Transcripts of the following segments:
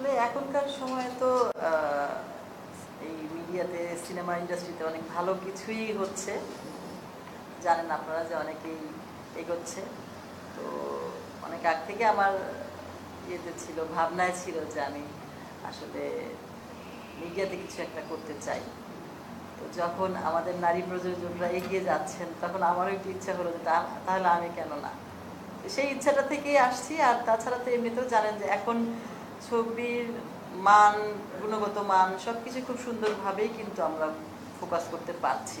আসলে এখনকার সময়ে তো এই মিডিয়াতে, সিনেমা ইন্ডাস্ট্রিতে অনেক ভালো কিছুই হচ্ছে। জানেন আপনারা যে অনেকেই এগোচ্ছে। তো অনেক আগ থেকে আমার ইয়েতে ছিল, ভাবনায় ছিল যে আমি আসলে মিডিয়াতে কিছু একটা করতে চাই। তো যখন আমাদের নারী প্রযোজকরা এগিয়ে যাচ্ছেন, তখন আমারও একটু ইচ্ছা হলো যে তাহলে আমি কেন না? সেই ইচ্ছাটা থেকেই আসছি। আর তাছাড়া তো এমনিতেও জানেন যে এখন ছবির মান, গুণগত মান সব কিছু খুব সুন্দরভাবেই কিন্তু আমরা ফোকাস করতে পারছি।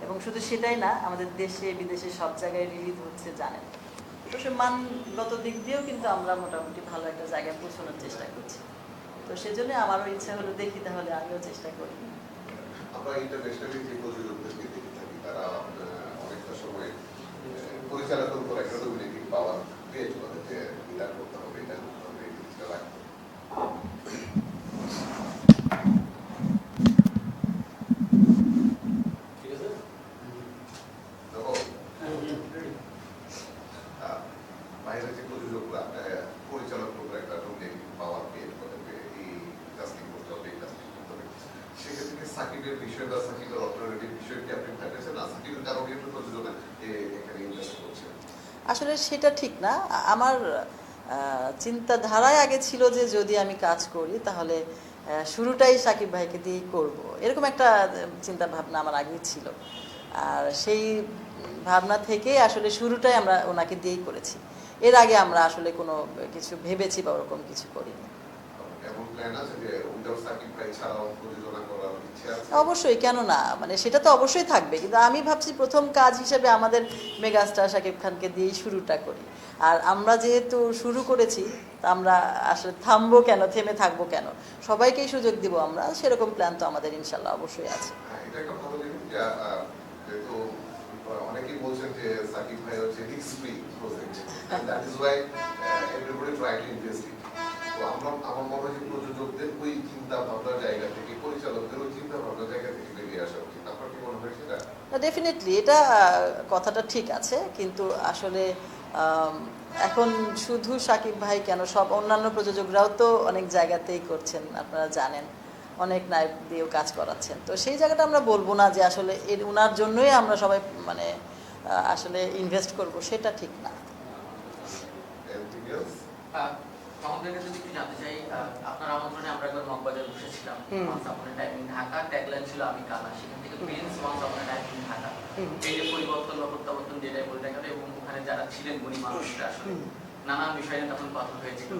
এবং শুধু সেটাই না, আমাদের দেশে, বিদেশে সব জায়গায় রিলিজ হচ্ছে, জানেন। তো সে মানগত দিক দিয়েও কিন্তু আমরা মোটামুটি ভালো একটা জায়গায় পৌঁছানোর চেষ্টা করছি। তো সেজন্য আমারও ইচ্ছা হলো দেখি, তাহলে আমিও চেষ্টা করি। পরিচালকের উপর একটা পাওয়ার যে এটা করতে হবে এটা করতে হবে এই জিনিসটা রাখতে হবে। ঠিক আছে দেখো, আহ, বাইরে যে প্রযোজকরা আহ, পরিচালকের উপর একটা ডমিনেটিং পাওয়ার ক্রিয়েট করে যে এই কাস্টিং করতে হবে এই কাস্টিং করতে হবে সেক্ষেত্রে সাকিবের বিষয় বা সাকিবের অর্থনৈতিক বিষয় কি আপনি ভেবেছেন না সাকিবের কারণে একটু প্রযোজনা এ- এখানে ইনভেস্ট করছে আসলে সেটা ঠিক না। আমার চিন্তাধারায় আগে ছিল যে যদি আমি কাজ করি তাহলে শুরুটাই সাকিব ভাইকে দিয়েই করব। এরকম একটা চিন্তা ভাবনা আমার আগেই ছিল। আর সেই ভাবনা থেকে আসলে শুরুটাই আমরা ওনাকে দিয়েই করেছি। এর আগে আমরা আসলে কোনো কিছু ভেবেছি বা ওরকম কিছু করিনি। প্ল্যান আছে যে উইদাউট সাকিব ভাই ছাড়াও প্রযোজনা করার ইচ্ছে আছে? অবশ্যই কেন না মানে সেটা তো অবশ্যই থাকবে। কিন্তু আমি ভাবছি প্রথম কাজ হিসেবে আমাদের মেগাস্টার শাকিব খানকে দিয়েই শুরুটা করি। আর আমরা যেহেতু শুরু করেছি তা আমরা আসলে থামবো কেন থেমে থাকব কেন সবাইকেই সুযোগ দিব আমরা সেরকম প্ল্যান তো আমাদের ইনশাল্লাহ অবশ্যই আছে। হ্যাঁ, এটা একটা ভালো জিনিস যেহেতু অনেকেই বলছেন যে সাকিব ভাই হচ্ছে risk free project that is why everybody try to invest it তো আমরা আমার মনে হয় প্রযোজকদের ওই চিন্তা ভাবনার জায়গা থেকে পরিচালকদের ওই চিন্তা ভাবনার জায়গা থেকে বেরিয়ে আসা উচিত। আপনার কি মনে হয় সেটা? ডেফিনেটলি এটা কথাটা ঠিক আছে কিন্তু আসলে এখন শুধু সাকিব ভাই কেন সব অন্যান্য প্রযোজকরাও তো অনেক জায়গাতেই করছেন আপনারা জানেন অনেক নায়ক দিয়েও কাজ করাচ্ছেন। তো সেই জায়গাটা আমরা বলব না যে আসলে এর ওনার জন্যই আমরা সবাই মানে আসলে ইনভেস্ট করব সেটা ঠিক না। কাছে যদি একটু জানতে চাই আপনার আমন্ত্রণে আমরা একবার মগবাজার বসেছিলাম। হুম। Once upon time in Dhaka tagline ছিল আমি কালা। সেখান থেকে prince once upon time in Dhaka. এই যে পরিবর্তন বা প্রত্যাবর্তন যেটাই বলে দেখা এবং ওখানে যারা ছিলেন গুণী মানুষরা আসলে। নানান বিষয়ে তখন কথা হয়েছিল।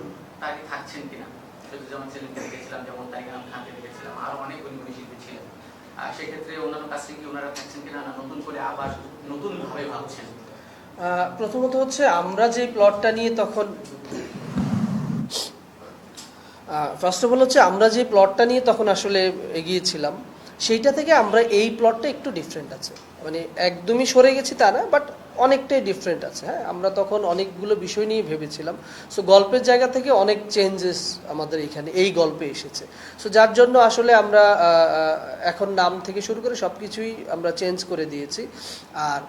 তারা কি থাকছেন কিনা? শুধু যেমন ছেলেকে দেখেছিলাম যেমন তারিকানাম খানকে দেখেছিলাম আরও অনেক গুণী গুণী শিল্পী ছিলেন। আর সেক্ষেত্রে অন্যান্য কাস্টিং কি ওনারা থাকছেন কিনা না নতুন করে আবার নতুন ভাবে ভাবছেন প্রথমত হচ্ছে আমরা যে প্লটটা নিয়ে তখন ফার্স্ট অফ অল হচ্ছে আমরা যে প্লটটা নিয়ে তখন আসলে এগিয়েছিলাম, সেইটা থেকে আমরা এই প্লটটা একটু ডিফারেন্ট আছে। মানে একদমই সরে গেছি তা না বাট অনেকটাই ডিফারেন্ট আছে হ্যাঁ? আমরা তখন অনেকগুলো বিষয় নিয়ে ভেবেছিলাম। সো গল্পের জায়গা থেকে অনেক চেঞ্জেস আমাদের এখানে এই গল্পে এসেছে। সো যার জন্য আসলে আমরা এখন নাম থেকে শুরু করে সব কিছুই আমরা চেঞ্জ করে দিয়েছি। আর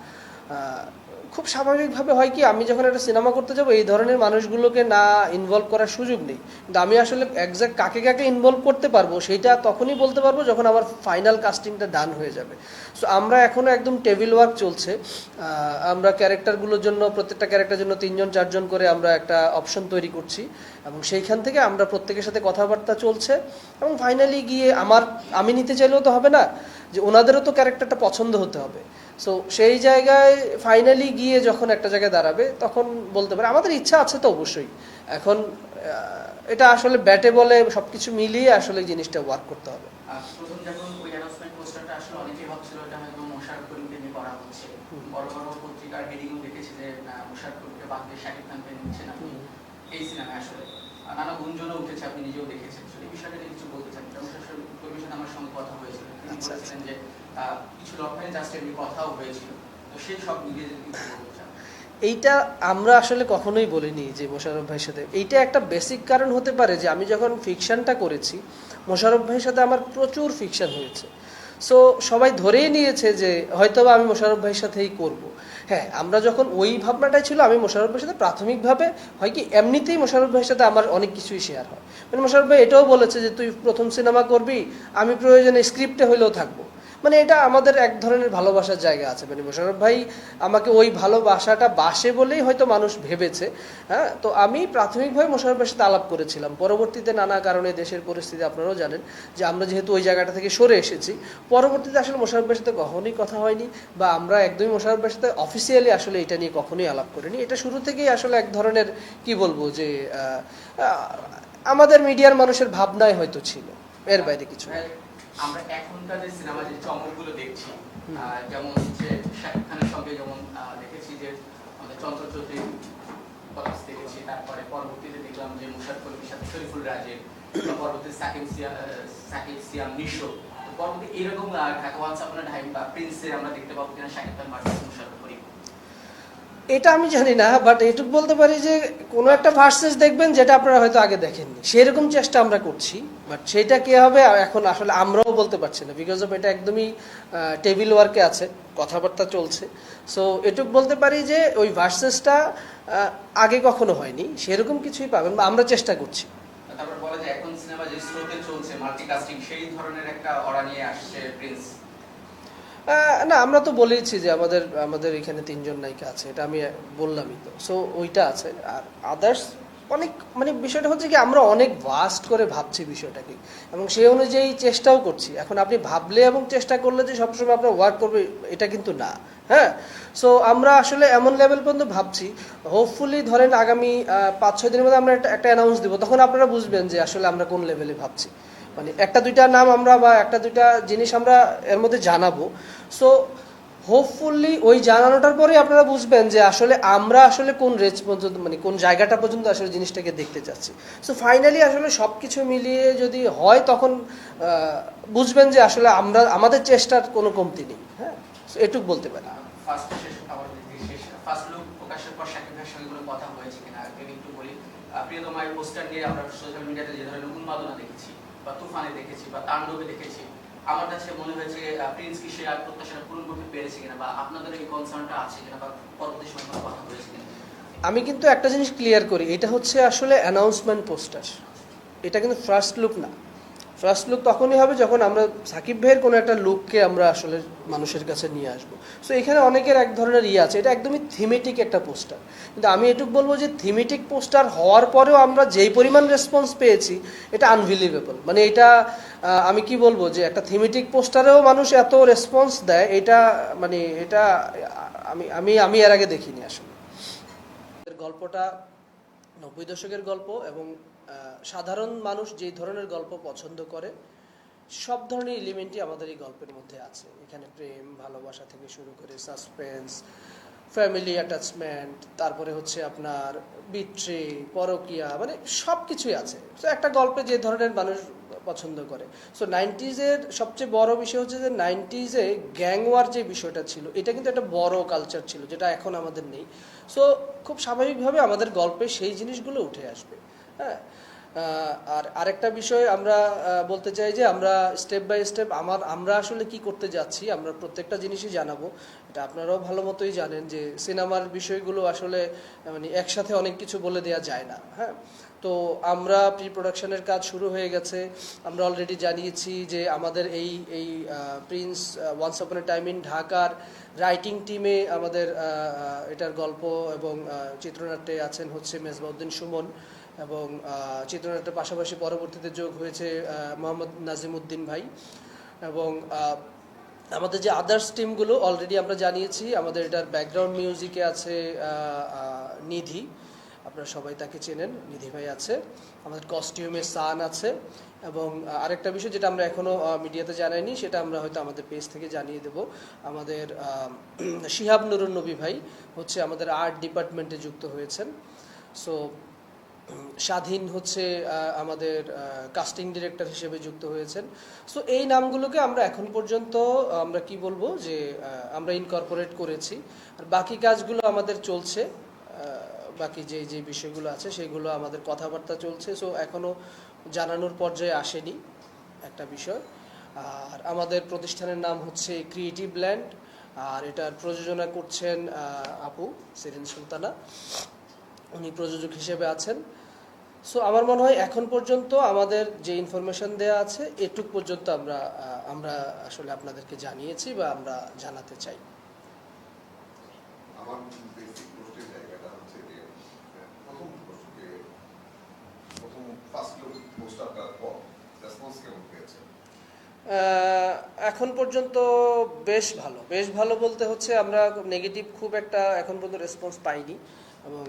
খুব স্বাভাবিকভাবে হয় কি, আমি যখন একটা সিনেমা করতে যাব, এই ধরনের মানুষগুলোকে না ইনভলভ করার সুযোগ নেই। কিন্তু আমি আসলে একজ্যাক্ট কাকে কাকে ইনভলভ করতে পারব সেইটা তখনই বলতে পারব যখন আমার ফাইনাল কাস্টিংটা ডান হয়ে যাবে। সো আমরা এখনও একদম টেবিল ওয়ার্ক চলছে। আমরা ক্যারেক্টারগুলোর জন্য, প্রত্যেকটা ক্যারেক্টার জন্য তিনজন, চারজন করে আমরা একটা অপশন তৈরি করছি। এবং সেইখান থেকে আমরা প্রত্যেকের সাথে কথাবার্তা চলছে। এবং ফাইনালি গিয়ে আমার, আমি নিতে চাইলেও তো হবে না, যে ওনাদেরও তো ক্যারেক্টারটা পছন্দ হতে হবে। সো সেই জায়গায় ফাইনালি গিয়ে যখন একটা জায়গায় দাঁড়াবে তখন বলতে পারে আমাদের ইচ্ছা আছে তো অবশ্যই। এখন এটা আসলে ব্যাটে বলে সবকিছু মিলিয়ে আসলে জিনিসটা ওয়ার্ক করতে হবে। এই আসলে। নানা গুঞ্জনও উঠেছে আপনি নিজেও দেখেছেন। এই বিষয়টা কিছু বলতে চান? আমার সঙ্গে কথা হয়েছিল আচ্ছা, যে আহ, কিছু লক্ষণে জাস্ট এমনি কথাও হয়েছিল। তো সেই সব এইটা আমরা আসলে কখনোই বলিনি যে মোশারফ ভাইয়ের সাথে। এইটা একটা বেসিক কারণ হতে পারে যে আমি যখন ফিকশানটা করেছি, মোশাররফ ভাইয়ের সাথে আমার প্রচুর ফিকশান হয়েছে। সো সবাই ধরেই নিয়েছে যে হয়তো আমি মোশারফ ভাইয়ের সাথেই করব। হ্যাঁ আমরা যখন ওই ভাবনাটাই ছিল, আমি মোশাররফ ভাইয়ের সাথে প্রাথমিকভাবে হয় কি, এমনিতেই মোশারফ ভাইয়ের সাথে আমার অনেক কিছুই শেয়ার হয়। মানে মোশাররফ ভাই এটাও বলেছে যে, তুই প্রথম সিনেমা করবি, আমি প্রয়োজনে স্ক্রিপ্টে হইলেও থাকব। মানে এটা আমাদের এক ধরনের ভালোবাসার জায়গা আছে মানে মোশাররফ ভাই। আমাকে ওই ভালোবাসাটা বাসে বলেই হয়তো মানুষ ভেবেছে হ্যাঁ? তো আমি প্রাথমিকভাবে ভাইয়ের সাথে আলাপ করেছিলাম। পরবর্তীতে নানা কারণে দেশের পরিস্থিতি আপনারাও জানেন যে আমরা যেহেতু ওই জায়গাটা থেকে সরে এসেছি, পরবর্তীতে আসলে ভাইয়ের সাথে কখনোই কথা হয়নি বা আমরা একদমই ভাইয়ের সাথে অফিসিয়ালি আসলে এটা নিয়ে কখনোই আলাপ করিনি। এটা শুরু থেকেই আসলে এক ধরনের, কি বলব যে আমাদের মিডিয়ার মানুষের ভাবনায় হয়তো ছিল, এর বাইরে কিছু আমরা এখনকার যে সিনেমা যে চমকগুলো দেখছি যেমন হচ্ছে শাকিব খানের সঙ্গে যেমন দেখেছি যে আমাদের চন্দ্র চৌধুরী পলাশ দেখেছি তারপরে পরবর্তীতে দেখলাম যে মুশারফ করিমের সাথে শরীফুল রাজের বা পরবর্তীতে সাকিব সিয়া সাকিব সিয়াম নিশো পরবর্তী এরকম ঢাকা ওয়ান্স আপনার ঢাই বা প্রিন্সের আমরা দেখতে পাবো কিনা শাকিব খান ভার্সেস মুশারফ করিম। এটা আমি জানি না বাট এটুকু বলতে পারি যে কোনো একটা ভার্সেস দেখবেন যেটা আপনারা হয়তো আগে দেখেননি। সেরকম চেষ্টা আমরা করছি বাট সেটা কি হবে এখন আসলে আমরাও বলতে পারছি না বিকজ অফ এটা একদমই টেবিল ওয়ার্কে আছে, কথাবার্তা চলছে। সো এটুকু বলতে পারি যে ওই ভার্সেসটা আগে কখনো হয়নি, সেরকম কিছুই পাবেন বা আমরা চেষ্টা করছি। তারপর বলা যায়, এখন সিনেমা যে স্রোতে চলছে মাল্টিকাস্টিং সেই ধরনের একটা অরা নিয়ে আসছে প্রিন্স না, আমরা তো বলেইছি যে আমাদের আমাদের এখানে তিনজন নায়িকা আছে, এটা আমি বললামই তো। সো ওইটা আছে। আর আদার্স অনেক মানে বিষয়টা হচ্ছে কি, আমরা অনেক ভাস্ট করে ভাবছি বিষয়টাকে। এবং সেই অনুযায়ী চেষ্টাও করছি। এখন আপনি ভাবলে এবং চেষ্টা করলে যে সবসময় আপনার ওয়ার্ক করবে, এটা কিন্তু না। হ্যাঁ? সো আমরা আসলে এমন লেভেল পর্যন্ত ভাবছি। হোপফুলি ধরেন আগামী পাঁচ, ছয় দিনের মধ্যে আমরা একটা একটা অ্যানাউন্স দিব। তখন আপনারা বুঝবেন যে আসলে আমরা কোন লেভেলে ভাবছি। মানে একটা দুইটা নাম আমরা বা একটা দুইটা জিনিস আমরা এর মধ্যে জানাব। সো হোপফুলি ওই জানানোটার পরে আপনারা বুঝবেন যে আসলে আমরা আসলে কোন রেঞ্জ পর্যন্ত মানে কোন জায়গাটা পর্যন্ত আসলে জিনিসটাকে দেখতে চাচ্ছি। সো ফাইনালি আসলে সব কিছু মিলিয়ে যদি হয় তখন বুঝবেন যে আসলে আমরা, আমাদের চেষ্টার কোনো কমতি নেই। হ্যাঁ? এটুক বলতে পারি। প্রিয়তমায়ের পোস্টার নিয়ে আমরা সোশ্যাল মিডিয়াতে যে ধরনের উন্মাদনা দেখেছি বা তুফানে দেখেছি বা তাণ্ডবে দেখেছি। আমার কাছে মনে হয়েছে প্রিন্স কি সে আর প্রত্যাশা পূরণ করতে পেরেছে কিনা বা আপনাদের এই কনসার্নটা আছে কিনা বা পরবর্তী সময় কথা হয়েছে কিনা? আমি কিন্তু একটা জিনিস ক্লিয়ার করি, এটা হচ্ছে আসলে অ্যানাউন্সমেন্ট পোস্টার এটা কিন্তু ফার্স্ট লুক না। ফার্স্ট লুক তখনই হবে যখন আমরা সাকিব ভাইয়ের কোনো একটা লুককে আমরা আসলে মানুষের কাছে নিয়ে আসব। সো এখানে অনেকের এক ধরনের ইয়ে আছে। এটা একদমই থিমেটিক একটা পোস্টার কিন্তু আমি এটুকু বলব যে থিমেটিক পোস্টার হওয়ার পরেও আমরা যেই পরিমাণ রেসপন্স পেয়েছি, এটা আনবিলিভেবল মানে এটা আমি কি বলব যে একটা থিমেটিক পোস্টারেও মানুষ এত রেসপন্স দেয়, এটা মানে এটা, আমি আমি আমি এর আগে দেখিনি আসলে। গল্পটা নব্বই দশকের গল্প এবং সাধারণ মানুষ যে ধরনের গল্প পছন্দ করে, সব ধরনের এলিমেন্টই আমাদের এই গল্পের মধ্যে আছে। এখানে প্রেম, ভালোবাসা থেকে শুরু করে সাসপেন্স, ফ্যামিলি অ্যাটাচমেন্ট, তারপরে হচ্ছে আপনার বিট্রি, পরকিয়া মানে সব কিছুই আছে। তো একটা গল্পে যে ধরনের মানুষ পছন্দ করে। সো নাইনটিজের সবচেয়ে বড় বিষয় হচ্ছে যে নাইনটিজে গ্যাংওয়ার যে বিষয়টা ছিল, এটা কিন্তু একটা বড় কালচার ছিল, যেটা এখন আমাদের নেই। সো খুব স্বাভাবিকভাবে আমাদের গল্পে সেই জিনিসগুলো উঠে আসবে। হ্যাঁ আর আরেকটা বিষয় আমরা বলতে চাই যে আমরা স্টেপ বাই স্টেপ আমার, আমরা আসলে কি করতে যাচ্ছি, আমরা প্রত্যেকটা জিনিসই জানাব। এটা আপনারাও ভালো মতোই জানেন যে সিনেমার বিষয়গুলো আসলে মানে একসাথে অনেক কিছু বলে দেওয়া যায় না হ্যাঁ। তো আমরা প্রি প্রোডাকশনের কাজ শুরু হয়ে গেছে। আমরা অলরেডি জানিয়েছি যে আমাদের এই এই prince once upon a time in ঢাকার রাইটিং টিমে আমাদের এটার গল্প এবং চিত্রনাট্যে আছেন হচ্ছে মেজবাউদ্দিন সুমন। এবং চিত্রনাট্যের পাশাপাশি পরবর্তীতে যোগ হয়েছে মোহাম্মদ নাজিমুদ্দিন ভাই এবং আমাদের যে আদার্স টিমগুলো অলরেডি আমরা জানিয়েছি, আমাদের এটার ব্যাকগ্রাউন্ড মিউজিকে আছে নিধি। আপনারা সবাই তাকে চেনেন, নিধি ভাই আছে। আমাদের কস্টিউমে সান আছে এবং আরেকটা বিষয় যেটা আমরা এখনও মিডিয়াতে জানাইনি, সেটা আমরা হয়তো আমাদের পেজ থেকে জানিয়ে দেব। আমাদের শিহাব নুরুন নবী ভাই হচ্ছে আমাদের আর্ট ডিপার্টমেন্টে যুক্ত হয়েছেন। সো স্বাধীন হচ্ছে আমাদের কাস্টিং ডিরেক্টর হিসেবে যুক্ত হয়েছেন। সো এই নামগুলোকে আমরা এখন পর্যন্ত, আমরা কি বলব যে আমরা ইনকর্পোরেট করেছি। আর বাকি কাজগুলো আমাদের চলছে বাকি যে যে বিষয়গুলো আছে সেগুলো আমাদের কথাবার্তা চলছে। সো এখনও জানানোর পর্যায়ে আসেনি একটা বিষয়। আর আমাদের প্রতিষ্ঠানের নাম হচ্ছে ক্রিয়েটিভ ল্যান্ড আর এটার প্রযোজনা করছেন আপু সেরিন সুলতানা। উনি প্রযোজক হিসেবে আছেন। সো আমার মনে হয় এখন পর্যন্ত আমাদের যে ইনফরমেশন দেওয়া আছে এটুক পর্যন্ত আমরা আমরা আসলে আপনাদেরকে জানিয়েছি বা আমরা জানাতে চাই। আমার বেসিক প্রশ্নের জায়গাটা হচ্ছে যে প্রথম প্রশ্ন প্রথম ফার্স্ট লুক পোস্টারটার পর রেসপন্স কেমন পেয়েছে? আহ, এখন পর্যন্ত বেশ ভালো। বেশ ভালো বলতে হচ্ছে আমরা নেগেটিভ খুব একটা এখন পর্যন্ত রেসপন্স পাইনি। এবং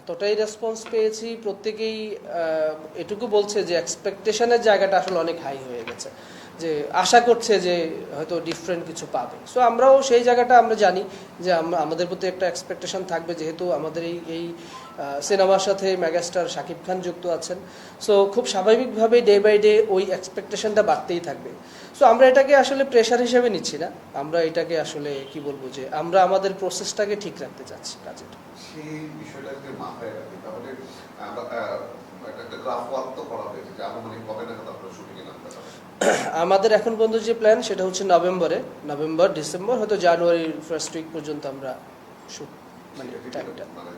এতটাই রেসপন্স পেয়েছি, প্রত্যেকেই এটুকু বলছে যে এক্সপেকটেশনের জায়গাটা আসলে অনেক হাই হয়ে গেছে। যে আশা করছে যে হয়তো ডিফারেন্ট কিছু পাবে। সো আমরাও সেই জায়গাটা আমরা জানি যে আমাদের প্রতি একটা এক্সপেকটেশন থাকবে যেহেতু আমাদের এই এই সিনেমার সাথে মেগাস্টার শাকিব খান যুক্ত আছেন। সো খুব স্বাভাবিকভাবে ডে বাই ডে ওই এক্সপেকটেশনটা বাড়তেই থাকবে। সো আমরা এটাকে আসলে প্রেশার হিসেবে নিচ্ছি না। আমরা এটাকে আসলে কি বলব যে আমরা আমাদের প্রসেসটাকে ঠিক রাখতে চাচ্ছি কাজের সেই বিষয়টা মাথায় রাখি। তাহলে একটা একটা গ্রাফ ওয়ার্ক তো করা হয়েছে যে আনুমানিক কবে নাগাদ আপনারা শুটিংয়ে নামতে আমাদের এখন পর্যন্ত যে প্ল্যান সেটা হচ্ছে নভেম্বরে। নভেম্বর ডিসেম্বর হয়তো জানুয়ারির ফার্স্ট উইক পর্যন্ত আমরা শুট মানে টাইমটা মানে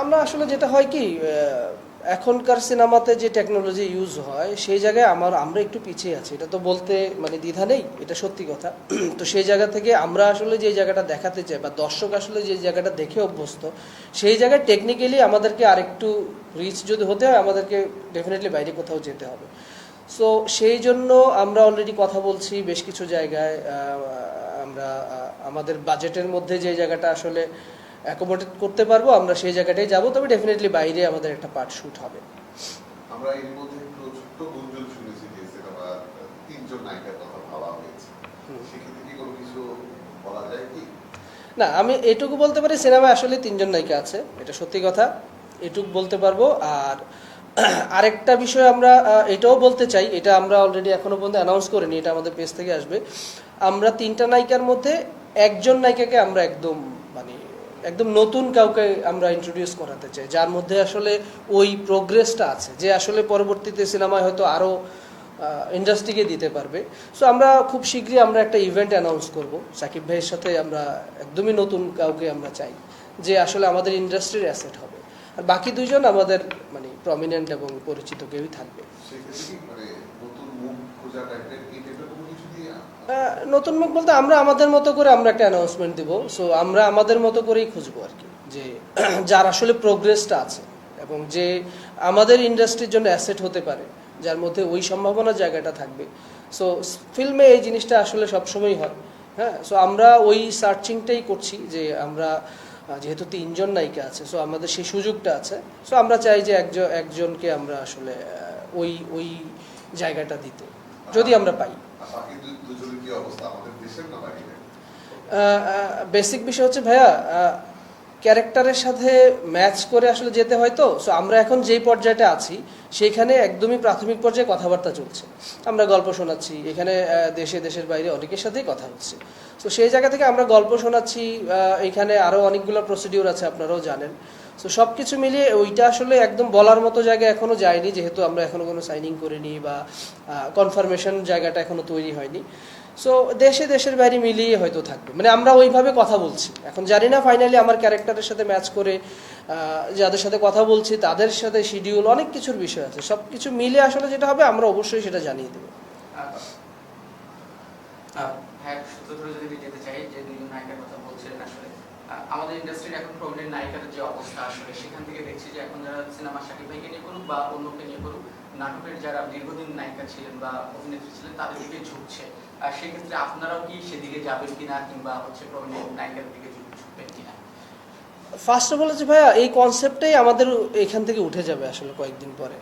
আমরা আসলে যেটা হয় কি এখনকার সিনেমাতে যে টেকনোলজি ইউজ হয়, সেই জায়গায় আমার, আমরা একটু পিছিয়ে আছি। এটা তো বলতে মানে দ্বিধা নেই, এটা সত্যি কথা। তো সেই জায়গা থেকে আমরা আসলে যে জায়গাটা দেখাতে চাই, বা দর্শক আসলে যে জায়গাটা দেখে অভ্যস্ত, সেই জায়গায় টেকনিক্যালি আমাদেরকে আরেকটু রিচ যদি হতে হয়, আমাদেরকে ডেফিনেটলি বাইরে কোথাও যেতে হবে। সো সেই জন্য আমরা অলরেডি কথা বলছি বেশ কিছু জায়গায় আমরা আমাদের বাজেটের মধ্যে যে জায়গাটা আসলে অ্যাকোমোডেট করতে পারব আমরা সেই জায়গাটাই যাব তবে ডেফিনেটলি বাইরে আমাদের একটা পার্ট শুট হবে। আমরা এর মধ্যে ছোট্ট গুঞ্জন শুনেছি যে সিনেমা তিনজন নায়িকার কথা ভাবা হয়েছে। সেক্ষেত্রে কি কোনো কিছু বলা যায় কি? না আমি এটুকু বলতে পারি সিনেমায় আসলে তিনজন নায়িকা আছে এটা সত্যি কথা। এটুকু বলতে পারব আর আরেকটা বিষয় আমরা এটাও বলতে চাই এটা আমরা অলরেডি এখনও পর্যন্ত অ্যানাউন্স করিনি এটা আমাদের পেজ থেকে আসবে। আমরা তিনটা নায়িকার মধ্যে একজন নায়িকাকে আমরা একদম মানে একদম নতুন কাউকে আমরা ইন্ট্রোডিউস করাতে চাই, যার মধ্যে আসলে ওই প্রোগ্রেসটা আছে, যে আসলে পরবর্তীতে সিনেমায় হয়তো আরও ইন্ডাস্ট্রিকে দিতে পারবে। সো আমরা খুব শীঘ্রই আমরা একটা ইভেন্ট অ্যানাউন্স করব। সাকিব ভাইয়ের সাথে আমরা একদমই নতুন কাউকে আমরা চাই, যে আসলে আমাদের ইন্ডাস্ট্রির অ্যাসেট হবে। আর বাকি দুজন আমাদের মানে প্রমিনেন্ট এবং পরিচিত কেউই থাকবে। নতুন মুখ বলতে আমরা আমাদের মতো করে আমরা একটা অ্যানাউন্সমেন্ট দিব। সো আমরা আমাদের মতো করেই খুঁজবো আর কি। যে যার আসলে প্রোগ্রেসটা আছে এবং যে আমাদের ইন্ডাস্ট্রির জন্য অ্যাসেট হতে পারে, যার মধ্যে ওই সম্ভাবনার জায়গাটা থাকবে। সো ফিল্মে এই জিনিসটা আসলে সবসময় হয়। হ্যাঁ? সো আমরা ওই সার্চিংটাই করছি যে আমরা যেহেতু তিনজন নায়িকা আছে সো আমাদের সেই সুযোগটা আছে। সো আমরা চাই যে একজন একজনকে আমরা আসলে ওই ওই জায়গাটা দিতে। যদি আমরা পাই। বেসিক বিষয় হচ্ছে, ভাইয়া ক্যারেক্টারের সাথে ম্যাচ করে আসলে যেতে হয় তো? সো আমরা এখন যেই পর্যায়টা আছি, সেইখানে একদমই প্রাথমিক পর্যায়ে কথাবার্তা চলছে। আমরা গল্প শোনাচ্ছি, এখানে দেশে, দেশের বাইরে অনেকের সাথেই কথা হচ্ছে। তো সেই জায়গা থেকে আমরা গল্প শোনাচ্ছি এখানে আরও অনেকগুলো প্রসিডিউর আছে, আপনারাও জানেন। তো সব কিছু মিলিয়ে ওইটা আসলে একদম বলার মতো জায়গায় এখনও যায়নি, যেহেতু আমরা এখনও কোনো সাইনিং করিনি বা কনফার্মেশন জায়গাটা এখনও তৈরি হয়নি। সো দেশে দেশের বাইরে মিলিয়ে হয়তো থাকবে। মানে আমরা ওইভাবে কথা বলছি। এখন জানি না ফাইনালি আমার ক্যারেক্টারের সাথে ম্যাচ করে যাদের সাথে কথা বলছি তাদের সাথে শিডিউল অনেক কিছুর বিষয় আছে। সব কিছু মিলে আসলে যেটা হবে আমরা অবশ্যই সেটা জানিয়ে দেবো হ্যাঁ সূত্র ধরে যদি যেতে চাই যে দুজন নায়িকার কথা বলছিলেন আসলে আহ, আমাদের ইন্ডাস্ট্রির এখন প্রবলেম নায়িকার যে অবস্থা আসলে, সেখান থেকে দেখছি যে এখন যারা সিনেমা শাকিব ভাইকে নিয়ে করুক বা অন্যকে নিয়ে করুক, নাটকের যারা দীর্ঘদিন নায়িকা ছিলেন বা অভিনেত্রী ছিলেন, তাদের দিকে ঝুঁকছে। আর সেক্ষেত্রে আপনারাও কি সেদিকে যাবেন কিনা কিংবা হচ্ছে প্রবলেম নায়িকার দিকে ঝুঁকবেন কিনা? ফার্স্ট অফ অল হচ্ছে ভাইয়া, এই কনসেপ্টটাই আমাদের এখান থেকে উঠে যাবে আসলে কয়েকদিন পরে।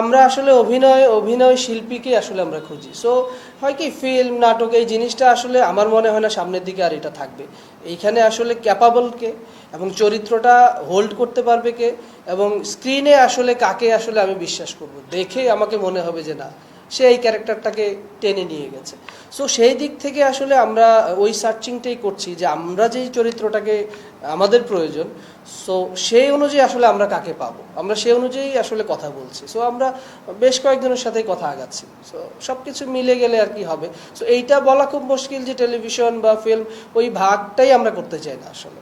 আমরা আসলে অভিনয় অভিনয় শিল্পীকে আসলে আমরা খুঁজি। সো হয় কি ফিল্ম নাটক, এই জিনিসটা আসলে আমার মনে হয় না সামনের দিকে আর এটা থাকবে। এইখানে আসলে ক্যাপাবল কে এবং চরিত্রটা হোল্ড করতে পারবে কে এবং স্ক্রিনে আসলে কাকে আসলে আমি বিশ্বাস করব। দেখে আমাকে মনে হবে যে না সে এই ক্যারেক্টারটাকে টেনে নিয়ে গেছে। সো সেই দিক থেকে আসলে আমরা ওই সার্চিংটাই করছি যে আমরা যেই চরিত্রটাকে, আমাদের প্রয়োজন সো সেই অনুযায়ী আসলে আমরা কাকে পাবো? আমরা সেই অনুযায়ী আসলে কথা বলছি। সো আমরা বেশ কয়েকজনের সাথেই কথা আগাচ্ছি। সো সব কিছু মিলে গেলে আর কি হবে? সো এইটা বলা খুব মুশকিল যে টেলিভিশন বা ফিল্ম ওই ভাগটাই আমরা করতে চাই না আসলে।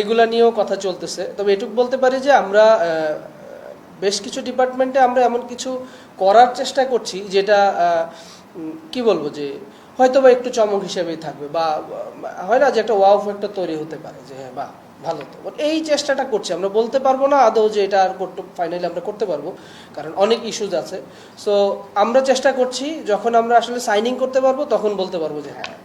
এগুলা নিয়েও কথা চলতেছে। তবে এটুকু বলতে পারি যে আমরা বেশ কিছু ডিপার্টমেন্টে আমরা এমন কিছু করার চেষ্টা করছি যেটা কি বলব যে হয়তো বা একটু চমক হিসেবেই থাকবে বা হয় না যে একটা ওয়াও ফ্যাক্টর তৈরি হতে পারে যে হ্যাঁ বা, ভালো তো। এই চেষ্টাটা করছি। আমরা বলতে পারব না আদৌ যে এটা আর করতে ফাইনালি আমরা করতে পারব, কারণ অনেক ইস্যুজ আছে। সো আমরা চেষ্টা করছি, যখন আমরা আসলে সাইনিং করতে পারব, তখন বলতে পারব যে হ্যাঁ